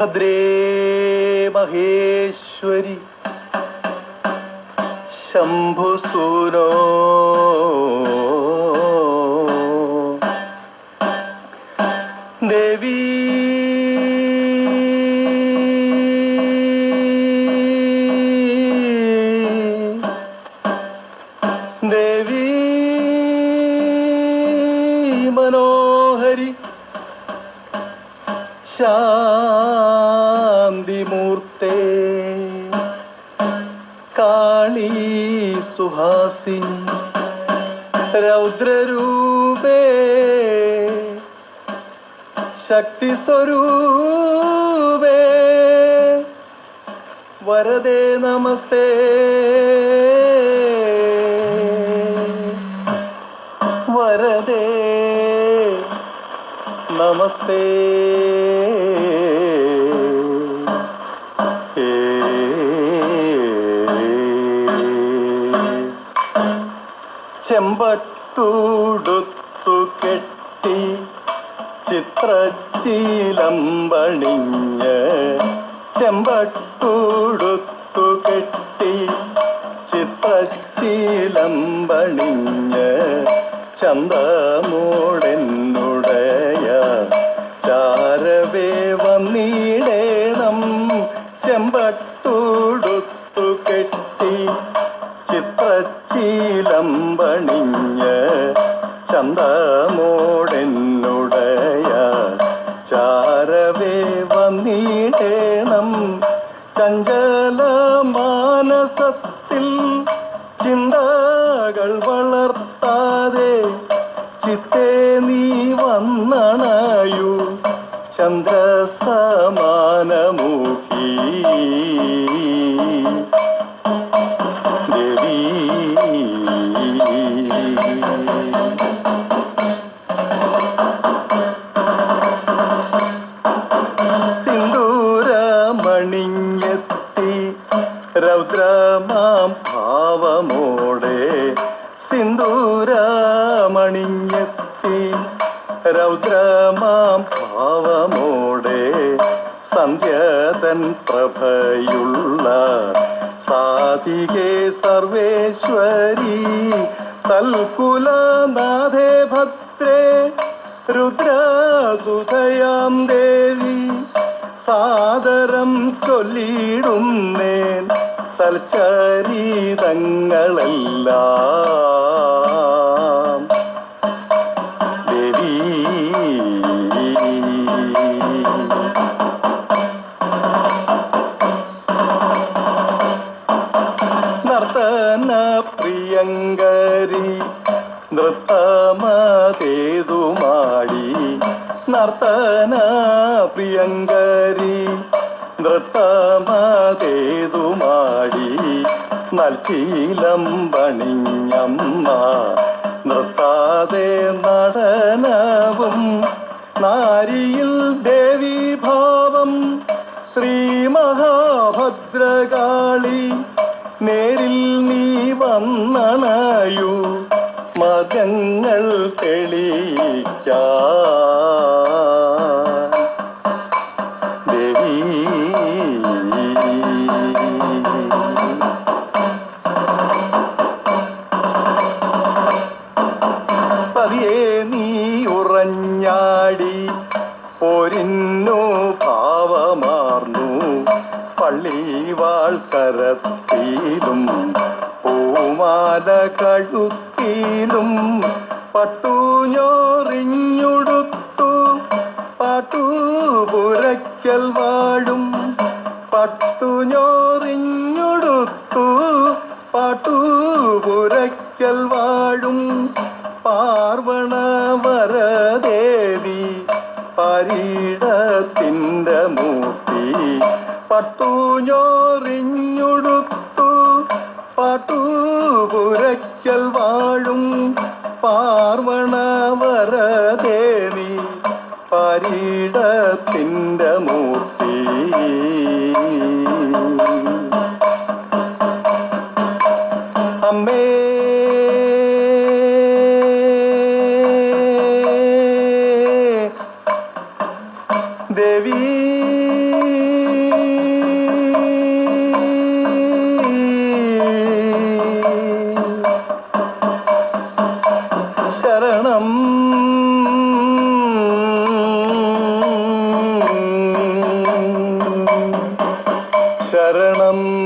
ഭദ്രേ മഹേശ്വരി ശംഭുസൂനോ ദേവി. ദേവി. മനോഹരി ശാന്തിമൂർത്തേ സുഹാസിനി രൗദ്രരൂപേ ശക്തി സ്വരൂപേ വരദേ നമസ്തേ. വരദേ നമസ്തേ. ചെമ്പട്ടുടുത്തു കെട്ടി ചിത്രച്ചീലമ്പണിഞ്ഞ് ചെമ്പട്ടുടുത്തു കെട്ടി ചിത്രച്ചീലമ്പണിഞ്ഞ് ചന്തമൂടെന്നുടയ ചാരവേ വന്നിടേണം ചന്തമോടെന്നുടയ ചാരവേ വന്നിടേണം. ചഞ്ചല മാനസത്തിൽ ചിന്തകൾ വളർത്താതെ ചിത്തേ നീ വന്നണയു. ചന്ദ്രസമാനമുഖി. ഭാവമോടെ സിന്ദൂരമണിഞ്ഞെത്തി രൗദ്രമാം ഭാവമോടെ സന്ധ്യതൻ പ്രഭയുള്ള സാധികേ സർവേശ്വരി സൽകുലനാഥേ ഭദ്രേ രുദ്രസുതയാം ദേവി സാദരം ചൊല്ലിടുന്നേൻ സൽച്ചരിതങ്ങളെല്ലാം ദേവി. നർത്തന പ്രിയങ്കരി നൃത്തമതേതുമാടി. നർത്തന പ്രിയങ്കരി നൃത്തമതേതുമാടി നൽചീലം പണിഞ്ഞമ്മ നൃത്താതെ നടനവും നാരിയിൽ ദേവീഭാവം ശ്രീ മഹാഭദ്രകാളി നേരിൽ നീ വന്നണയു. മകങ്ങൾ തെളിയിക്കാൻ പള്ളിവാൾ കരത്തിലും പൂമാല കഴുത്തിലും പട്ടുഞ്ഞോറിഞ്ഞുടുത്തു പാട്ടുപുരയ്ക്കൽ വാഴും പട്ടുഞ്ഞോറിഞ്ഞുടുത്തു പാട്ടുപുരയ്ക്കൽ വാഴും പാർവണ വരദേവി പരീടത്തിന്റെ മൂർത്തി പട്ടുഞ്ഞോറിഞ്ഞുടുത്തു പരീടത്തിന്റെ নাম